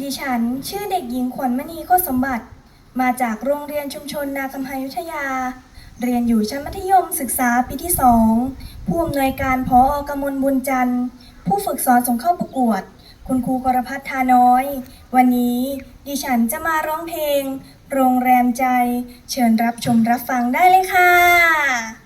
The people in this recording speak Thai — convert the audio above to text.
ดิฉันชื่อเด็กหญิงขวัญมณีโคสมบัติ มาจากโรงเรียนชุมชนนาคำพายุทยา เรียนอยู่ชั้นมัธยมศึกษาปีที่สองผู้อำนวยการพออกมลบุญจันทร์ ผู้ฝึกสอนส่งเข้าประกวด คุณครูกรพัฒน์ทาน้อย วันนี้ดิฉันจะมาร้องเพลง โรงแรมใจ เชิญรับชมรับฟังได้เลยค่ะ